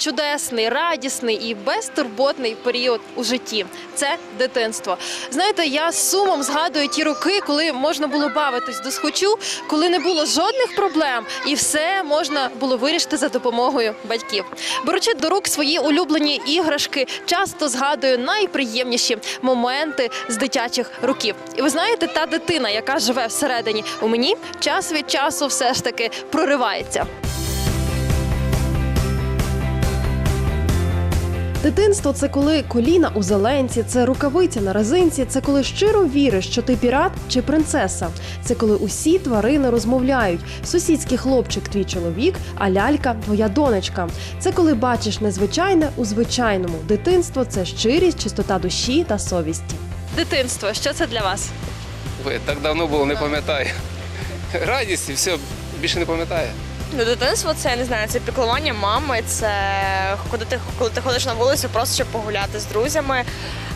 чудесний, радісний і безтурботний період у житті. Це дитинство. Знаєте, я з сумом згадую ті роки, коли можна було бавитись до схочу, коли не було жодних проблем, і все можна було вирішити за допомогою батьків. Беручи до рук свої улюблені іграшки, часто згадую найприємніші моменти з дитячих років. І ви знаєте, та дитина, яка живе всередині у мені, час від часу все ж таки проривається. Дитинство це коли коліна у зеленці, це рукавиця на резинці, це коли щиро віриш, що ти пірат чи принцеса. Це коли усі тварини розмовляють. Сусідський хлопчик твій чоловік, а лялька твоя донечка. Це коли бачиш незвичайне у звичайному. Дитинство це щирість, чистота душі та совісті. Дитинство, що це для вас? Ой, так давно було, не пам'ятаю. Радість і все, більше не пам'ятаю. Ну, дитинство це я не знаю, це піклування мами, це коли ти, коли ти ходиш на вулицю, просто щоб погуляти з друзями,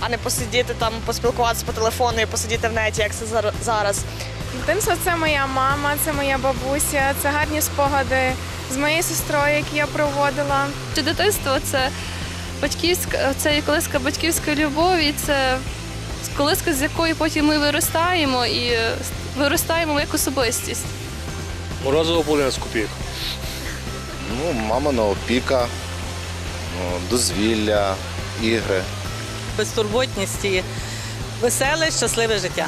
а не посидіти там, поспілкуватися по телефону і посидіти в неті, як це зар- зараз. Дитинство це моя мама, це моя бабуся, це гарні спогади з моєю сестрою, які я проводила. Що дитинство це батьківська, це і колиска батьківської любові, це колиска, з якої потім ми виростаємо і виростаємо як особистість. Морозиво поле з копійок. Ну, мамина опіка, дозвілля, ігри. безтурботність і веселе, щасливе життя.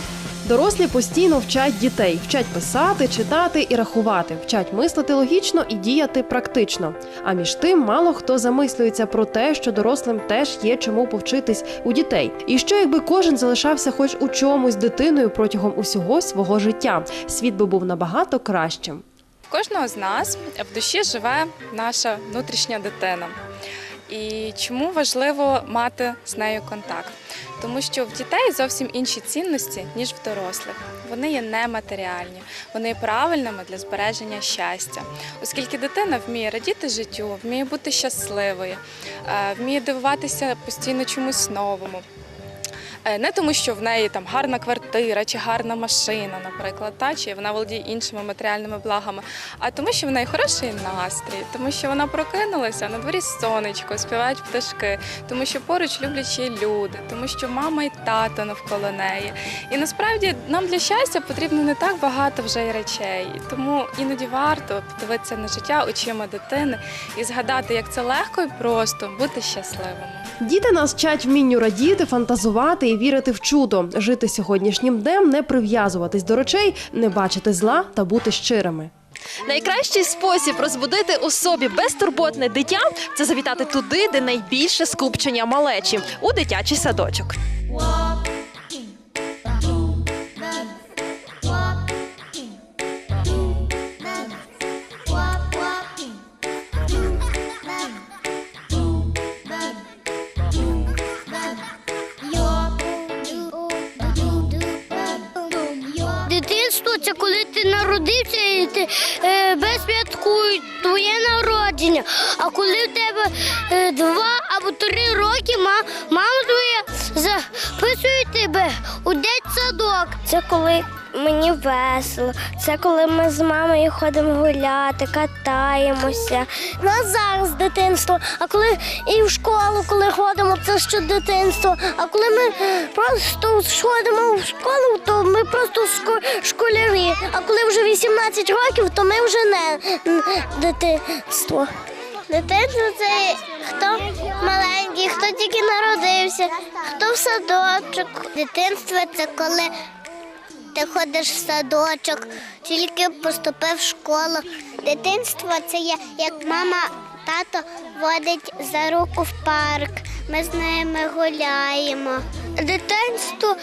Дорослі постійно вчать дітей, вчать писати, читати і рахувати, вчать мислити логічно і діяти практично. А між тим, мало хто замислюється про те, що дорослим теж є чому повчитись у дітей. І що якби кожен залишався хоч у чомусь дитиною протягом усього свого життя, світ би був набагато кращим. Кожного з нас в душі живе наша внутрішня дитина. І чому важливо мати з нею контакт? Тому що в дітей зовсім інші цінності, ніж в дорослих. Вони є нематеріальні, вони є правильними для збереження щастя, оскільки дитина вміє радіти життю, вміє бути щасливою, е, вміє дивуватися постійно чомусь новому. Е, Не тому, що в неї там гарна квартира чи гарна машина, наприклад, та чи вона володіє іншими матеріальними благами, а тому, що в неї хороший настрій, тому що вона прокинулася на дворі сонечко, співають пташки, тому що поруч люблячі люди, тому що мама і тато навколо неї. І насправді нам для щастя потрібно не так багато вже й речей. Тому іноді варто подивитися на життя очима дитини і згадати, як це легко і просто бути щасливими. Діти нас вчать вмінню радіти, фантазувати і вірити в чудо, жити сьогоднішнім днем, не прив'язуватись до речей, не бачити зла та бути щирими. Найкращий спосіб розбудити у собі безтурботне дитя це завітати туди, де найбільше скупчення малечі у дитячий садочок. Дитинство це коли ти народився і ти е, без святкують твоє народження. А коли в тебе е, два або три роки, ма, мама твоя дитсадок. Це коли мені весело. Це коли ми з мамою ходимо гуляти, катаємося. У нас зараз дитинство, а коли і в школу, коли ходимо, це ще дитинство. А коли ми просто ходимо в школу, то ми просто шко- школярі. А коли вже 18 років, то ми вже не дитинство. Дитинство це хто маленький, хто тільки народився, хто в садочок. Дитинство це коли ти ходиш в садочок, тільки поступив в школу. Дитинство це є, як мама, тато водить за руку в парк. Ми з ними гуляємо. Дитинство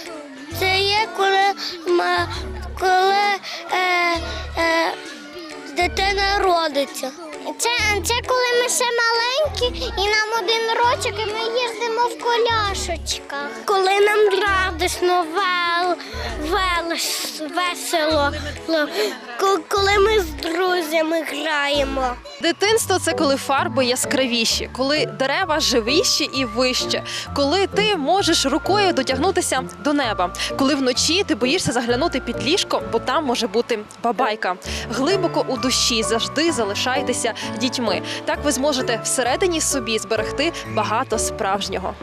це є, коли, коли е, е, дитина родиться. Це, це коли ми ще маленькі і нам один рочок, і ми їздимо в коляшечках. Коли нам радісно, вел, вел, весело, коли ми з друзями граємо. Дитинство це коли фарби яскравіші, коли дерева живіші і вище, коли ти можеш рукою дотягнутися до неба, коли вночі ти боїшся заглянути під ліжко, бо там може бути бабайка. Глибоко у душі завжди залишайтеся дітьми. Так ви зможете всередині собі зберегти багато справжнього.